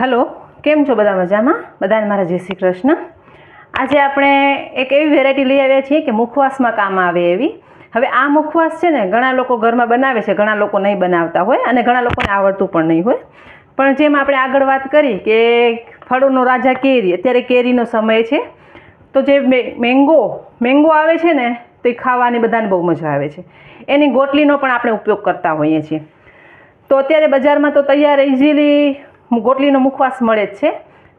Hello, કેમ છો બધા મજામાં? બધાને મારા જય શ્રી કૃષ્ણ. આજે આપણે એક એવી વેરાયટી લઈ આવ્યા છીએ કે મુખવાસમાં કામ આવે એવી. હવે આ મુખવાસ છે ને ઘણા લોકો ઘરમાં બનાવે છે, ઘણા લોકો નહીં બનાવતા હોય અને ઘણા લોકોને આવડતું પણ નહીં હોય. પણ જેમ આપણે આગળ વાત કરી કે ફળોનો રાજા કેરી, અત્યારે કેરીનો સમય છે. તો જે મેંગો મેંગો આવે છે ને, તો એ ખાવાની બધાને બહુ મજા આવે છે. એની ગોટલીનો પણ આપણે ઉપયોગ કરતા હોઈએ છીએ. તો અત્યારે બજારમાં તો તૈયાર ઇઝીલી ગોટલીનો મુખવાસ મળે જ છે.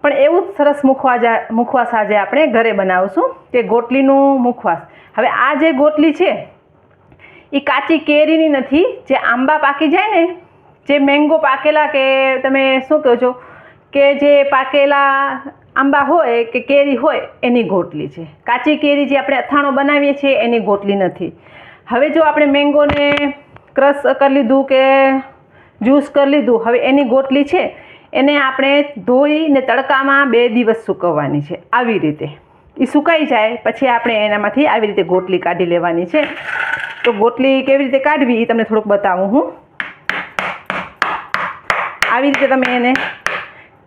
પણ એવું જ સરસ મુખવાસ મુખવાસ આજે આપણે ઘરે બનાવશું કે ગોટલીનું મુખવાસ. હવે આ જે ગોટલી છે, એ કાચી કેરીની નથી, જે આંબા પાકી જાય ને, જે મેંગો પાકેલા કે તમે શું કહો છો, કે જે પાકેલા આંબા હોય કે કેરી હોય, એની ગોટલી છે. કાચી કેરી જે આપણે અથાણો બનાવીએ છીએ, એની ગોટલી નથી. હવે જો આપણે મેંગોને ક્રશ કરી લીધું કે જ્યુસ કરી લીધું, હવે એની ગોટલી છે એને આપણે ધોઈને તડકામાં બે દિવસ સૂકવવાની છે, આવી રીતે. એ સુકાઈ જાય, પછી આપણે એનામાંથી આવી રીતે ગોટલી કાઢી લેવાની છે. તો ગોટલી કેવી રીતે કાઢવી એ તમને થોડુંક બતાવું હું. આવી રીતે તમે એને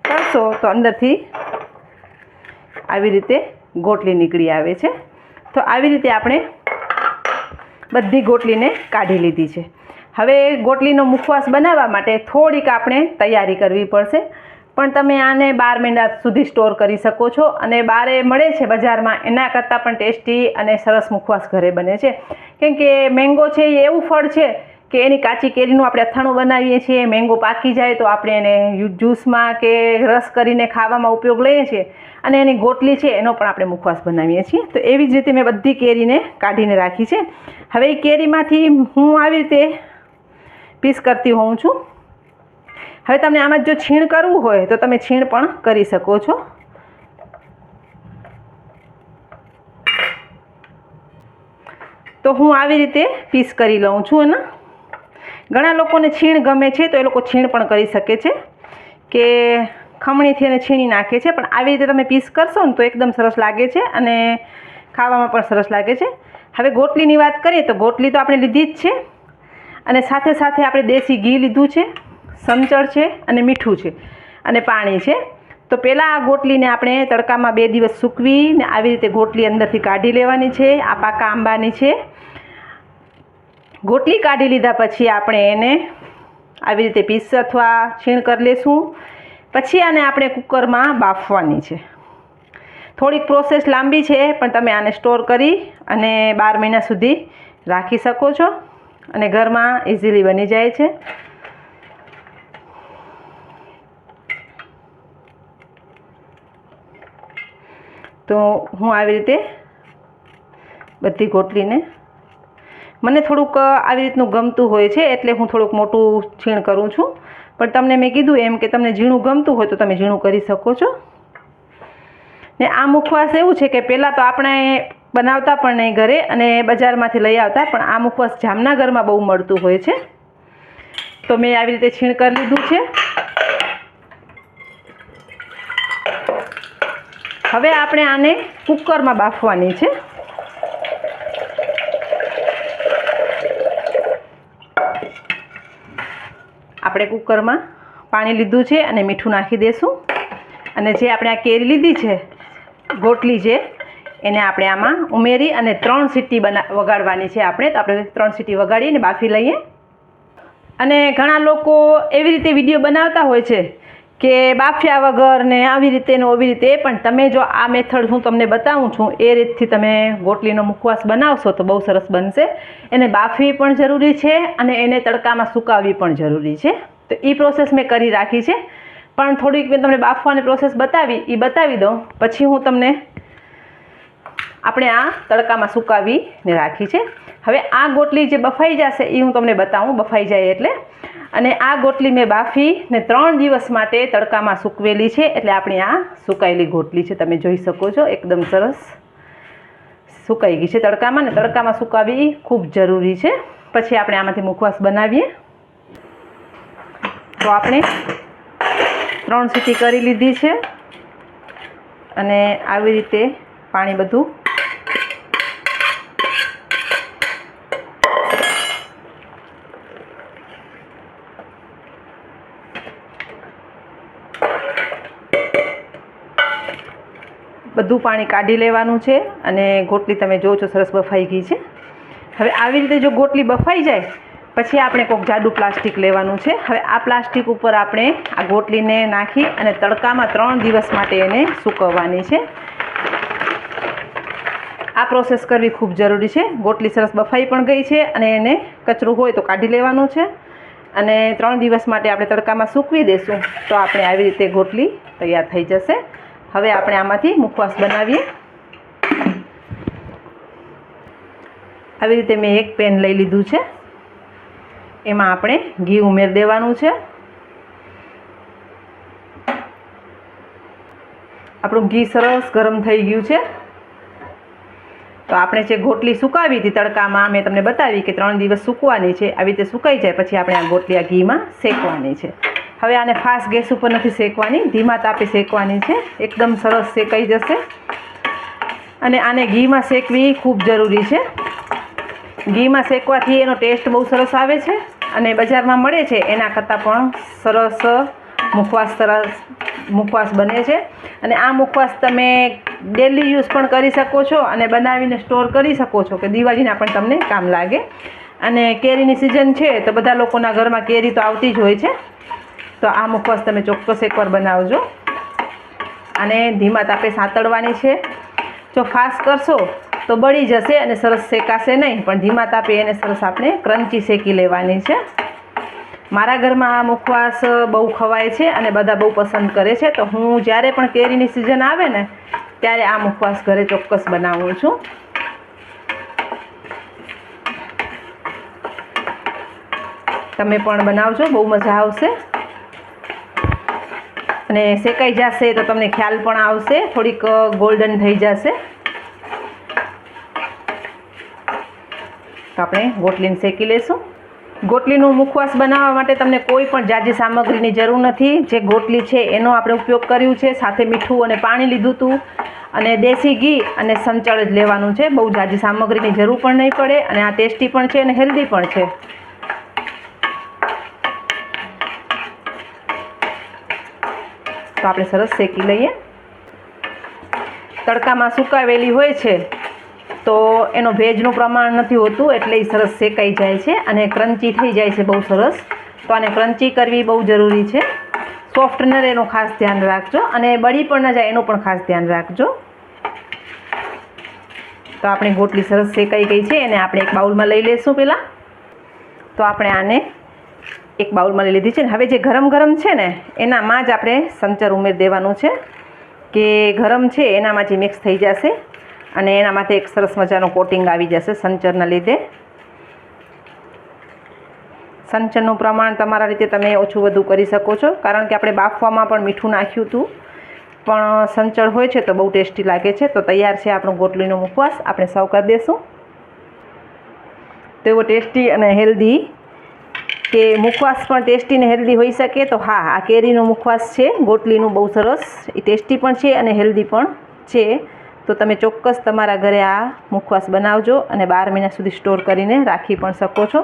કરશો તો અંદરથી આવી રીતે ગોટલી નીકળી આવે છે. તો આવી રીતે આપણે બધી ગોટલીને કાઢી લીધી છે. હવે ગોટલીનો મુખવાસ બનાવવા માટે થોડીક આપણે તૈયારી કરવી પડશે. પણ તમે આને બાર મહિના સુધી સ્ટોર કરી શકો છો અને બારે મળે છે બજારમાં, એના કરતાં પણ ટેસ્ટી અને સરસ મુખવાસ ઘરે બને છે. કેમ કે મેંગો છે એ એવું ફળ છે કે એની કાચી કેરીનું આપણે અથાણું બનાવીએ છીએ, મેંગો પાકી જાય તો આપણે એને જ્યુસમાં કે રસ કરીને ખાવામાં ઉપયોગ લઈએ છીએ અને એની ગોટલી છે એનો પણ આપણે મુખવાસ બનાવીએ છીએ. તો એવી જ રીતે મેં બધી કેરીને કાઢીને રાખી છે. હવે એ કેરીમાંથી હું આવી રીતે પીસ કરતી હોઉં છું. હવે તમને આમાં જો છીણ કરવું હોય તો તમે છીણ પણ કરી શકો છો. તો હું આવી રીતે પીસ કરી લઉં છું એના ઘણા લોકોને છીણ ગમે છે તો એ લોકો છીણ પણ કરી શકે છે. કે ખમણીથી એને છીણી નાખે છે, પણ આવી રીતે તમે પીસ કરશો ને તો એકદમ સરસ લાગે છે અને ખાવામાં પણ સરસ લાગે છે. હવે ગોટલીની વાત કરીએ તો ગોટલી તો આપણે લીધી જ છે. અને સાથે સાથે આપણે દેશી ઘી લીધું છે સમચળ છે અને મીઠું છે અને પાણી છે. તો પહેલાં આ ગોટલીને આપણે તડકામાં બે દિવસ સૂકવીને આવી રીતે ગોટલી અંદરથી કાઢી લેવાની છે. આ પાકા આંબાની છે. ગોટલી કાઢી લીધા પછી આપણે એને આવી રીતે પીસ અથવા છીણ કરી લેશું. પછી આને આપણે કુકરમાં બાફવાની છે. થોડીક પ્રોસેસ લાંબી છે, પણ તમે આને સ્ટોર કરી અને બાર મહિના સુધી રાખી શકો છો. અને ઘરમાં ઇઝીલી બની જાય છે. તો હું આવી રીતે બધી ગોટલીને મને થોડુંક આવી રીતનું ગમતું હોય છે એટલે હું થોડુંક મોટું છીણ કરું છું. પણ તમને મેં કીધું એમ કે તમને ઝીણું ગમતું હોય તો તમે ઝીણું કરી શકો છો. ને આ મુખવાસ એવું છે કે પહેલાં તો આપણે બનાવતા પણ નહીં ઘરે અને બજારમાંથી લઈ આવતા, પણ આ મુખવાસ જામનગરમાં બહુ મળતું હોય છે. તો મેં આવી રીતે છીણ કરી લીધું છે. હવે આપણે આને કુકરમાં બાફવાની છે. આપણે કુકરમાં પાણી લીધું છે અને મીઠું નાખી દઈશું અને જે આપણે આ કેરી લીધી છે ગોટલી છે એને આપણે આમાં ઉમેરી અને ત્રણ સીટી બના વગાડવાની છે આપણે. તો આપણે ત્રણ સીટી વગાડીને બાફી લઈએ. અને ઘણા લોકો એવી રીતે વીડિયો બનાવતા હોય છે કે બાફ્યા વગર ને આવી રીતે ને ઓવી રીતે. પણ તમે જો આ મેથડ હું તમને બતાવું છું, એ રીતથી તમે ગોટલીનો મુખવાસ બનાવશો તો બહુ સરસ બનશે. એને બાફવી પણ જરૂરી છે અને એને તડકામાં સુકાવવી પણ જરૂરી છે. તો એ પ્રોસેસ મેં કરી રાખી છે. પણ થોડીક મેં તમને બાફવાની પ્રોસેસ બતાવી એ બતાવી દઉં. પછી હું તમને આપણે આ તડકામાં સુકાવીને રાખી છે. હવે આ ગોટલી જે બફાઈ જશે એ હું તમને બતાવું, બફાઈ જાય એટલે. અને આ ગોટલી મેં બાફીને ત્રણ દિવસ માટે તડકામાં સૂકવેલી છે, એટલે આપણી આ સુકાયેલી ગોટલી છે, તમે જોઈ શકો છો, એકદમ સરસ સુકાઈ ગઈ છે તડકામાં ને તડકામાં સુકાવી ખૂબ જરૂરી છે. પછી આપણે આમાંથી મુખવાસ બનાવીએ. તો આપણે ત્રણ સીટી કરી લીધી છે. અને આવી રીતે પાણી બધું બધું પાણી કાઢી લેવાનું છે અને ગોટલી તમે જોવો છો સરસ બફાઈ ગઈ છે. હવે આવી રીતે જો ગોટલી બફાઈ જાય, પછી આપણે કોઈક જાડું પ્લાસ્ટિક લેવાનું છે. હવે આ પ્લાસ્ટિક ઉપર આપણે આ ગોટલીને નાખી અને તડકામાં ત્રણ દિવસ માટે એને સૂકવવાની છે. આ પ્રોસેસ કરવી ખૂબ જરૂરી છે. ગોટલી સરસ બફાઈ પણ ગઈ છે અને એને કચરું હોય તો કાઢી લેવાનું છે. અને ત્રણ દિવસ માટે આપણે તડકામાં સૂકવી દઈશું તો આપણે આવી રીતે ગોટલી તૈયાર થઈ જશે. હવે આપણે આમાંથી મુખવાસ બનાવીએ. આવી રીતે મેં એક પેન લઈ લીધું છે. એમાં આપણે ઘી ઉમેર દેવાનું છે. આપણું ઘી સરસ ગરમ થઈ ગયું છે. તો આપણે જે ગોટલી સુકાવી હતી તડકામાં, મેં તમને બતાવી કે ત્રણ દિવસ સૂકવાની છે. આવી રીતે સુકાઈ જાય, પછી આપણે આ ગોટલી આ ઘીમાં શેકવાની છે. હવે આને ફાસ્ટ ગેસ ઉપર નથી શેકવાની, ધીમા તાપે શેકવાની છે. એકદમ સરસ શેકાઈ જશે. અને આને ઘીમાં શેકવી ખૂબ જરૂરી છે. ઘીમાં શેકવાથી એનો ટેસ્ટ બહુ સરસ આવે છે અને બજારમાં મળે છે. એના કરતાં પણ સરસ મુખવાસ સરસ મુખવાસ બને છે. અને આ મુખવાસ તમે ડેલી યુઝ પણ કરી શકો છો અને બનાવીને સ્ટોર કરી શકો છો કે દિવાળીના પણ તમને કામ લાગે. અને કેરીની સિઝન છે તો બધા લોકોના ઘરમાં કેરી તો આવતી જ હોય છે. તો આ મુખવાસ તમે ચોક્કસ એકવાર બનાવજો. અને ધીમા તાપે સાંતળવાની છે. જો ફાસ્ટ કરશો તો બળી જશે અને સરસ શેકાશે નહીં, પણ ધીમા તાપે એને સરસ આપણે ક્રંચી શેકી લેવાની છે. મારા ઘરમાં આ મુખવાસ બહુ ખવાય છે અને બધા બહુ પસંદ કરે છે. તો હું જ્યારે પણ કેરીની સિઝન આવે ને, ત્યારે આ મુખવાસ ઘરે ચોક્કસ બનાવું છું. તમે પણ બનાવજો, બહુ મજા આવશે. અને શેકાઈ જશે તો તમને ખ્યાલ પણ આવશે. થોડીક ગોલ્ડન થઈ જશે. તો આપણે ગોટલીને શેકી લેશું. ગોટલીનું મુખવાસ બનાવવા માટે તમને કોઈ પણ જાજી સામગ્રીની જરૂર નથી. જે ગોટલી છે, એનો આપણે ઉપયોગ કર્યું છે. સાથે મીઠું અને પાણી લીધું હતું અને દેશી ઘી અને સંચળ જ લેવાનું છે. બહુ જાજી સામગ્રીની જરૂર પણ નહીં પડે અને આ ટેસ્ટી પણ છે અને હેલ્ધી પણ છે. આપણે સરસ શેકી લઈએ. તડકામાં સુકાવેલી હોય છે, તો એનો ભેજનું પ્રમાણ નથી હોતું, એટલે એ સરસ શેકાઈ જાય છે અને ક્રંચી થઈ જાય છે બહુ સરસ. તો આને ક્રંચી કરવી બહુ જરૂરી છે. સોફ્ટનર એનું ખાસ ધ્યાન રાખજો અને બળી પણ ન જાય એનું પણ ખાસ ધ્યાન રાખજો. તો આપણી ગોટલી સરસ શેકાઈ ગઈ છે, એને આપણે એક બાઉલમાં લઈ લઈશું પહેલાં. તો આપણે આને એક બાઉલમાં લીધી છે ને હવે જે ગરમ ગરમ છે ને, એનામાં જ આપણે સંચર ઉમેર દેવાનું છે કે ગરમ છે એનામાં જે મિક્સ થઈ જશે અને એનામાંથી એક સરસ મજાનું કોટિંગ આવી જશે સંચરના લીધે. સંચરનું પ્રમાણ તમારા રીતે તમે ઓછું વધુ કરી શકો છો, કારણ કે આપણે બાફવામાં પણ મીઠું નાખ્યું હતું. પણ સંચળ હોય છે તો બહુ ટેસ્ટી લાગે છે, તો તૈયાર છે આપણું ગોટલીનો મુખવાસ, આપણે સર્વ કરી દઈશું તો ટેસ્ટી અને હેલ્ધી કે મુખવાસ પણ ટેસ્ટી ને હેલ્ધી હોઈ શકે, તો હા, આ કેરીનો મુખવાસ છે, ગોટલીનું બહુ સરસ. એ ટેસ્ટી પણ છે અને હેલ્ધી પણ છે. તો તમે ચોક્કસ તમારા ઘરે આ મુખવાસ બનાવજો અને બાર મહિના સુધી સ્ટોર કરીને રાખી પણ શકો છો.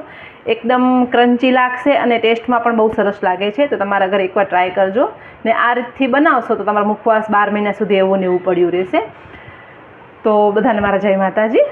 એકદમ ક્રન્ચી લાગશે અને ટેસ્ટમાં પણ બહુ સરસ લાગે છે, તો તમારા ઘરે એકવાર ટ્રાય કરજો. ને આ રીતથી બનાવશો તો તમારો મુખવાસ બાર મહિના સુધી એવું ને એવું પડ્યું રહેશે. તો બધાને મારા જય માતાજી.